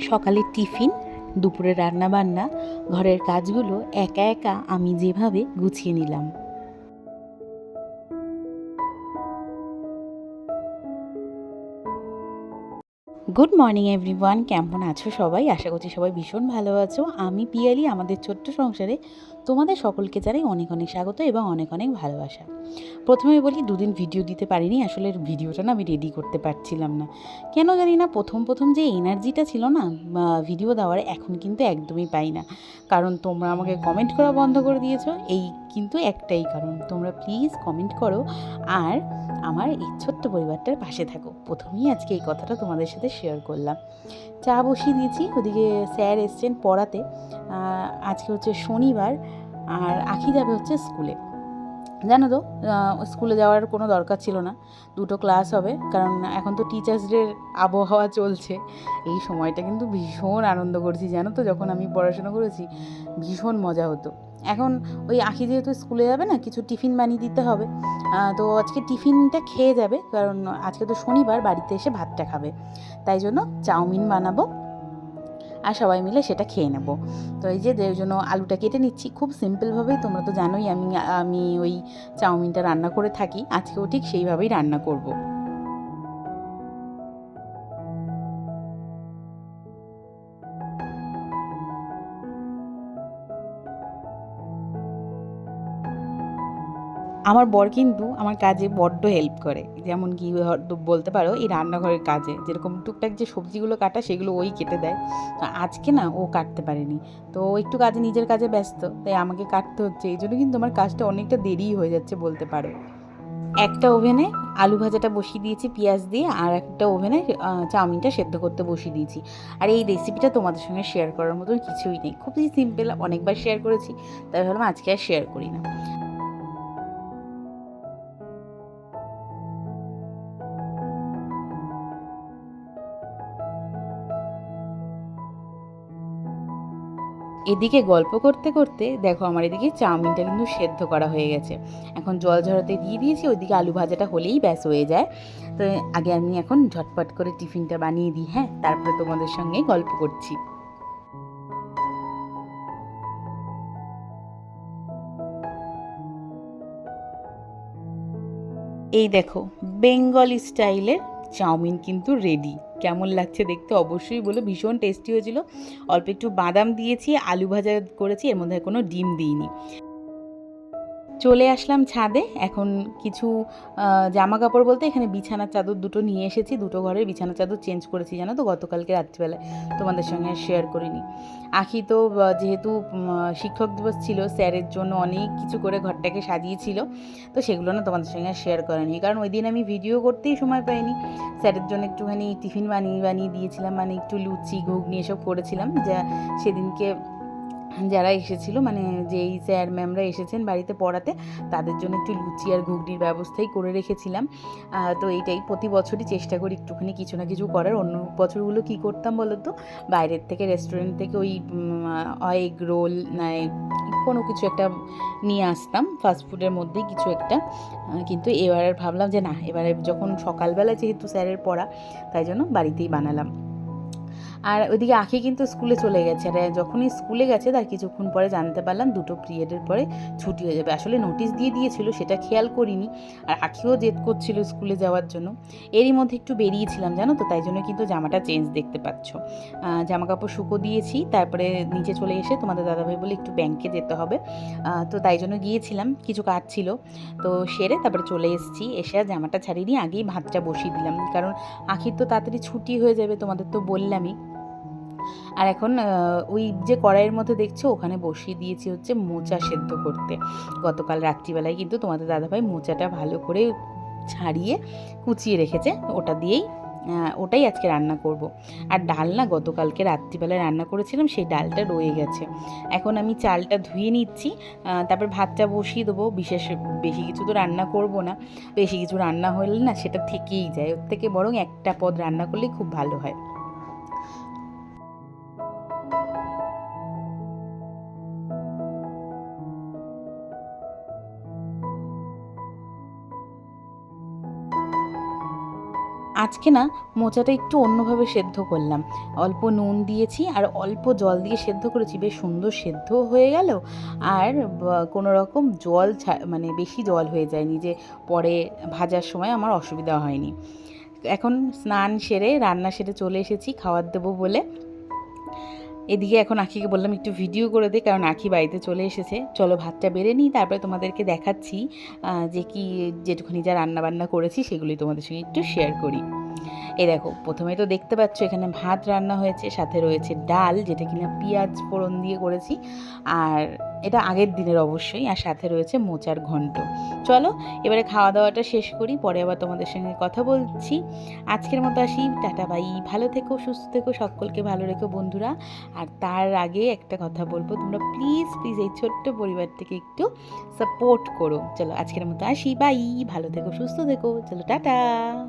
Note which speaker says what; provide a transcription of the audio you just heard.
Speaker 1: সকালের টিফিন দুপুরে রান্নাবান্না ঘরের কাজগুলো একা একা আমি যেভাবে গুছিয়ে নিলাম। গুড মর্নিং এভরিওয়ান কেমন আছো সবাই? আশা করছি সবাই ভীষণ ভালো আছো। আমি পিয়ালি, আমাদের ছোট্ট সংসারে তোমাদের সকলকে জানাই অনেক অনেক স্বাগত এবং অনেক অনেক ভালোবাসা। প্রথমে বলি, দুদিন ভিডিও দিতে পারিনি, আসলে ভিডিওটা না আমি রেডি করতে পারছিলাম না। কেন জানি না, প্রথম প্রথম যে এনার্জিটা ছিল না ভিডিও দেওয়ার, এখন কিন্তু একদমই পাই না। কারণ তোমরা আমাকে কমেন্ট করা বন্ধ করে দিয়েছ, এই কিন্তু একটাই কারণ। তোমরা প্লিজ কমেন্ট করো, আর আমার এই ছোট্ট পরিবারটার পাশে থাকো। প্রথমেই আজকে এই কথাটা তোমাদের সাথে শেয়ার করলাম। চা বসিয়ে দিয়েছি, ওদিকে স্যার এসছেন পড়াতে। আজকে হচ্ছে শনিবার আর আখি যাবে হচ্ছে স্কুলে। জানো তো স্কুলে যাওয়ার কোনো দরকার ছিল না। দুটো ক্লাস হবে, কারণ এখন তো টিচার্স ডের আবহাওয়া চলছে। এই সময়টা কিন্তু ভীষণ আনন্দ করছি, জানো তো, যখন আমি পড়াশোনা করেছি, ভীষণ মজা হতো। এখন ওই আখি যেহেতু স্কুলে যাবে না, কিছু টিফিন বানিয়ে দিতে হবে। তো আজকে টিফিনটা খেয়ে যাবে, কারণ আজকে তো শনিবার, বাড়িতে এসে ভাতটা খাবে। তাই জন্য চাউমিন বানাবো আর সবাই মিলে সেটা খেয়ে নেব। তো এই যে, এর জন্য আলুটা কেটে নিচ্ছি। খুব সিম্পলভাবেই তোমরা তো জানোই, আমি আমি ওই চাউমিনটা রান্না করে থাকি। আজকেও ঠিক সেইভাবেই রান্না করব। আমার বর কিন্তু আমার কাজে বড্ড হেল্প করে। যেমন কি বলতে পারো, এই রান্নাঘরের কাজে। যেরকম টুকটাক যে সবজিগুলো কাটা, সেগুলো ওই কেটে দেয়। তো আজকে না, ও কাটতে পারেনি। তো একটু কাজে, নিজের কাজে ব্যস্ত। তাই আমাকে কাটতে হচ্ছে। এই জন্য কিন্তু আমার কাজটা অনেকটা দেরি হয়ে যাচ্ছে বলতে পারো। একটা ওভেনে আলু ভাজাটা বসিয়ে দিয়েছি, পেঁয়াজ দিয়ে, আর একটা ওভেনে চাউমিনটা সেদ্ধ করতে বসিয়ে দিয়েছি। আর এই রেসিপিটা তোমাদের সঙ্গে শেয়ার করার মতন কিছুই নেই। খুবই সিম্পল অনেকবার শেয়ার করেছি। তাই ভাবলাম আজকে আর শেয়ার করি না। এদিকে গল্প করতে করতে দেখো আমার এদিকে চাউমিনটা কিন্তু সেদ্ধ করা হয়ে গেছে। এখন জল ঝরাতে দিয়ে দিয়েছি, ওইদিকে আলু ভাজাটা হলেই ব্যাস হয়ে যায়। তো আগে আমি এখন ঝটপট করে টিফিনটা বানিয়ে দিই হ্যাঁ? তারপরে তোমাদের সঙ্গে গল্প করছি। এই দেখো, বেঙ্গলি স্টাইলের চাউমিন কিন্তু রেডি কেমন লাগছে দেখতে অবশ্যই বলো। ভীষণ টেস্টি হয়েছিল। অল্প একটু বাদাম দিয়েছি, আলু ভাজা করেছি, এর মধ্যে কোনো ডিম দিইনি। চলে আসলাম ছাদে। এখন কিছু জামা কাপড় বলতে এখানে বিছানার চাদর দুটো নিয়ে এসেছি। দুটো ঘরের বিছানার চাদর চেঞ্জ করেছি, জানো তো? গতকালকে রাত্রিবেলায় তোমাদের সঙ্গে শেয়ার করিনি। আখি তো যেহেতু শিক্ষক দিবস ছিল, স্যারের জন্য অনেক কিছু করে ঘরটাকে সাজিয়েছিল। তো সেগুলো না তোমাদের সঙ্গে শেয়ার করেনি কারণ ওই দিন আমি ভিডিও করতেই সময় পাইনি। স্যারের জন্য একটুখানি টিফিন বানিয়ে বানিয়ে দিয়েছিলাম। মানে একটু লুচি, ঘুগনি এসব করেছিলাম। যা সেদিনকে যারা এসেছিল মানে যেই স্যার ম্যামরা এসেছেন বাড়িতে পড়াতে, তাদের জন্য একটু লুচি আর ঘুগনির ব্যবস্থাই করে রেখেছিলাম। তো এইটাই প্রতি বছরই চেষ্টা করি একটুখানি কিছু না কিছু করার। অন্য বছরগুলো কি করতাম বলো তো বাইরের থেকে রেস্টুরেন্ট থেকে ওই এগ রোল কোনো কিছু একটা নিয়ে আসতাম ফাস্টফুডের মধ্যেই কিছু একটা। কিন্তু এবার ভাবলাম যে না, এবারে যখন সকালবেলা যেহেতু স্যারের পড়া, তাই জন্য বাড়িতেই বানালাম। আর ওইদিকে আখি কিন্তু স্কুলে চলে গেছে। আর যখনই স্কুলে গেছে, তার কিছুক্ষণ পরে জানতে পারলাম দুটো পিরিয়ডের পরে ছুটি হয়ে যাবে। আসলে নোটিশ দিয়ে দিয়েছিল, সেটা খেয়াল করিনি। আর আখিও জেদ করছিল স্কুলে যাওয়ার জন্য। এরই মধ্যে একটু বেরিয়েছিলাম, জানো তো? তাই জন্য কিন্তু জামাটা চেঞ্জ দেখতে পাচ্ছ। জামা কাপড় শুকো দিয়েছি, তারপরে নিচে চলে এসে তোমাদের দাদাভাই বলে একটু ব্যাংকে যেতে হবে। তো তাই জন্য গিয়েছিলাম, কিছু কাজ ছিল। তো সেরে তারপরে চলে এসেছি। এসে আর জামাটা ছাড়িয়ে নিয়ে আগেই ভাতটা বসিয়ে দিলাম। কারণ আখির তো তাড়াতাড়ি ছুটি হয়ে যাবে, তোমাদের তো বললামই। আর এখন ওই যে কড়াইয়ের মধ্যে দেখছ, ওখানে বসিয়ে দিয়েছি হচ্ছে মোচা সেদ্ধ করতে। গতকাল রাত্রিবেলায় কিন্তু তোমাদের দাদাভাই মোচাটা ভালো করে ছাড়িয়ে কুচিয়ে রেখেছে, ওটা দিয়েই ওটাই আজকে রান্না করব। আর ডাল না, গতকালকে রাত্রিবেলায় রান্না করেছিলাম, সেই ডালটা রয়ে গেছে। এখন আমি চালটা ধুয়ে নিচ্ছি তারপর ভাতটা বসিয়ে দেবো। বিশেষ বেশি কিছু তো রান্না করব না, বেশি কিছু রান্না হলে না সেটা থেকেই যায়। ওর থেকে বরং একটা পদ রান্না করলেই খুব ভালো হয়। আজকে না মোচাটা একটু অন্যভাবে সেদ্ধ করলাম। অল্প নুন দিয়েছি আর অল্প জল দিয়ে সেদ্ধ করেছি। বেশ সুন্দর সেদ্ধ হয়ে গেল আর কোনো রকম জল মানে বেশি জল হয়ে যায়নি যে পরে ভাজার সময় আমার অসুবিধা হয়নি। এখন স্নান সেরে, রান্না সেরে চলে এসেছি খাবার দেবো বলে। এদিকে এখন আখিকে বললাম একটু ভিডিও করে দে, কারণ আখি বাড়িতে চলে এসেছে। চলো ভাতটা বেড়ে নিই, তারপরে তোমাদেরকে দেখাচ্ছি যে কি যেটুকুনি যা রান্নাবান্না করেছি সেগুলি তোমাদের সঙ্গে একটু শেয়ার করি। এই দেখো প্রথমে তো দেখতে পাচ্ছ এখানে ভাত রান্না হয়েছে, সাথে রয়েছে ডাল, যেটা কিনা পেঁয়াজ ফোড়ন দিয়ে করেছি। আর এটা আগের দিনের অবশ্যই, আর সাথে রয়েছে মোচার ঘন্ট। চলো, এবারে খাওয়া দাওয়াটা শেষ করি, পরে আবার তোমাদের সঙ্গে কথা বলছি। আজকের মতো আসি, টাটা, বাই। ভালো থেকো, সুস্থ থেকো, সকলকে ভালো রেখো, বন্ধুরা। আর তার আগে একটা কথা বলব, তোমরা প্লিজ প্লিজ এই ছোট্ট পরিবারটাকে একটু সাপোর্ট করো। চলো, আজকের মতো আসি, বাই। ভালো থেকো, সুস্থ থেকো। চলো, টাটা।